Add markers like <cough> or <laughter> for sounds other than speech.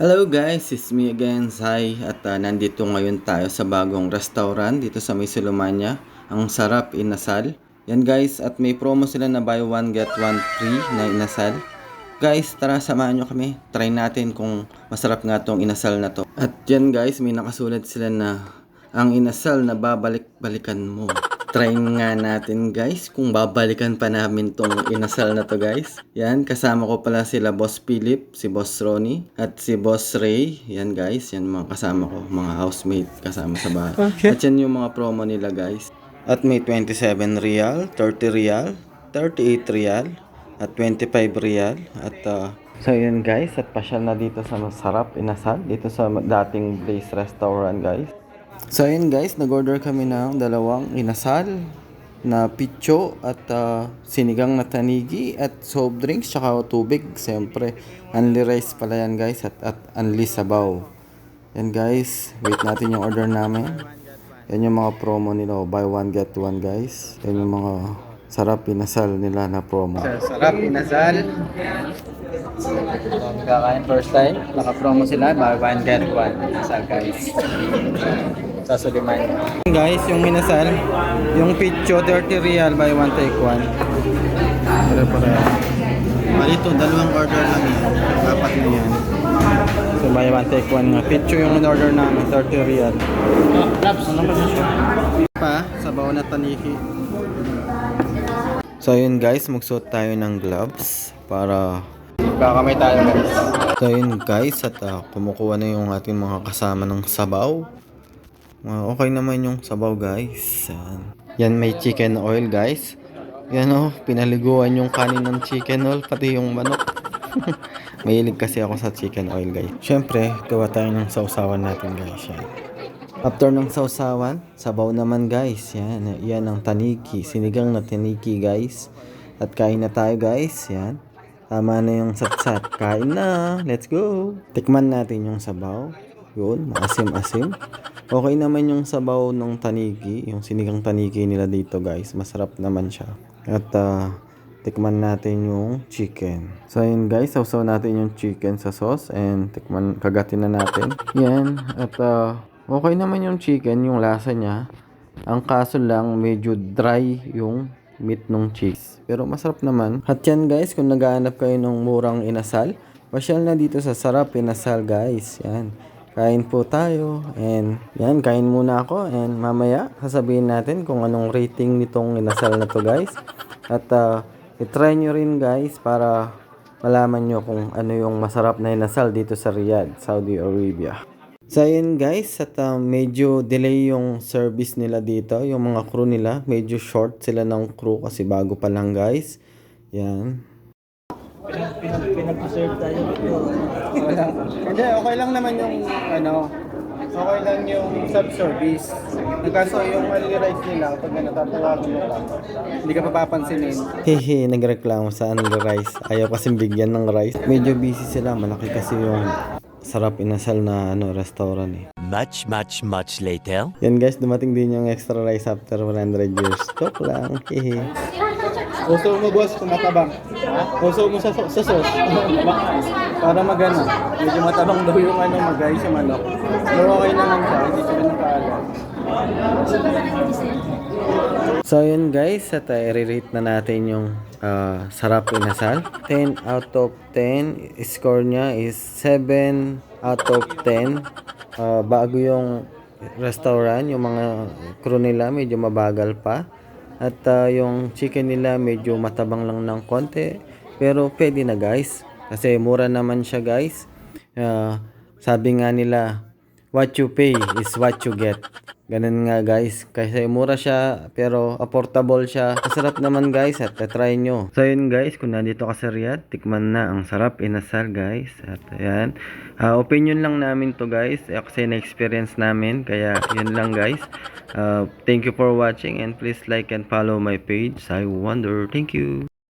Hello guys, it's me again, Sai. At ah, nandito ngayon tayo sa bagong restaurant dito sa May Silumanya. Ang sarap inasal. Yan guys, at may promo sila na buy one get one free na inasal. Guys, tara samahan nyo kami. Try natin kung masarap nga tong inasal na to. At yan guys, may nakasulat sila na ang inasal na babalik-balikan mo. Try nga natin guys kung babalikan pa namin tong inasal na to guys. Yan, kasama ko pala sila Boss Philip, si Boss Ronnie, at si Boss Ray. Yan guys, yan mga kasama ko, mga housemate kasama sa bahay. At yan yung mga promo nila guys. At may 27 real, 30 real, 38 real, at 25 real. At uh, So yun guys, at pasyal na dito sa masarap inasal, dito sa dating Blaze Restaurant guys. So yun guys, nag-order kami ng dalawang inasal na picho at ah, sinigang na tanigi at soft drinks tsaka tubig. Siyempre, only rice pala yan guys at, at only sabaw. Yan guys, wait natin yung order namin. Yan yung mga promo nila, oh, buy one get one guys. Yan yung mga sarap inasal nila na promo. Sarap, inasal. Kami kakain first time. Naka-promo sila. Buy one, get one. Inasal guys. Sa Suliman. Guys, yung inasal, yung picho 30 real buy one take one. Pare pare. Bali ito, dalawang order lang yan. Apat na yan. So buy one take one nga. Picho yung in-order namin, 30 real. Ano ba siya? Pa, sabaw na taniki. So yun guys, magsuot tayo ng gloves para Kakamay tayo guys. So yun guys, at ah, kumukuha na yung ating mga kasama ng sabaw. Ah, okay naman yung sabaw guys. Yan. Yan may chicken oil guys. Yan oh, pinaliguan yung kanin ng chicken oil, pati yung manok. <laughs> Mahilig kasi ako sa chicken oil guys. Siyempre, gawa tayo ng sausawan natin guys. Yan. After ng sausawan, sabaw naman guys. Yan, yan ang taniki. Sinigang na taniki guys. At kain na tayo guys. Yan. Tama na yung satsat. Kain na. Let's go. Tikman natin yung sabaw. Yun, maasim-asim. Okay naman yung sabaw ng taniki. Yung sinigang taniki nila dito guys. Masarap naman siya. At ah, tikman natin yung chicken. So yun guys, sausaw natin yung chicken sa sauce. And tikman, kagatin na natin. Yan. At ah, okay naman yung chicken, yung lasa niya. Ang kaso lang, medyo dry yung meat nung cheese. Pero masarap naman. At yan guys, kung naghahanap kayo ng murang inasal, pasyal na dito sa Sarap Inasal guys. Yan. Kain po tayo. And yan, kain muna ako. And mamaya, sasabihin natin kung anong rating nitong inasal na to guys. At uh, itry nyo rin guys para malaman nyo kung ano yung masarap na inasal dito sa Riyadh, Saudi Arabia. So yun guys, at uh, medyo delay yung service nila dito, yung mga crew nila, medyo short sila ng crew kasi bago pa lang guys. Yan. Pinag-serve tayo dito. Hindi, okay lang naman yung ano, okay lang yung sub-service. Nagkaso yung only rice nila, pag natatawagan mo lang, hindi ka papapansinin. Hehe, nagreklamo sa Unli Rice. Ayaw kasing bigyan ng rice. Medyo busy sila, malaki kasi yung sarap inasal na ano restaurant eh. Much, much, much later. Yan guys, dumating din yung extra rice after 100 years. Joke lang, hehe. Puso mo boss, tumatabang. Puso mo sa, sa sauce. <laughs> Para magano. Medyo matabang daw yung ano guys, yung manok. Pero okay naman siya, hindi siya ganun kaalat. So yun guys, at uh, i-rate na natin yung ah, sarap inasal. 10 out of 10. Score niya is 7 out of 10. Ah, bago yung restaurant, yung mga crew nila medyo mabagal pa. At ah, yung chicken nila medyo matabang lang ng konti. Pero pwede na guys. Kasi mura naman siya guys. Ah, sabi nga nila, what you pay is what you get. Ganun nga guys. Kasi mura siya pero affordable siya. Masarap naman guys at try nyo. So yun guys, kung nandito ka sa Riyadh, tikman na ang sarap inasal guys. At ayan. Ah, opinion lang namin to guys. Eh, Kasi na-experience namin. Kaya yun lang guys. Ah, thank you for watching and please like and follow my page. I Wonder. Thank you.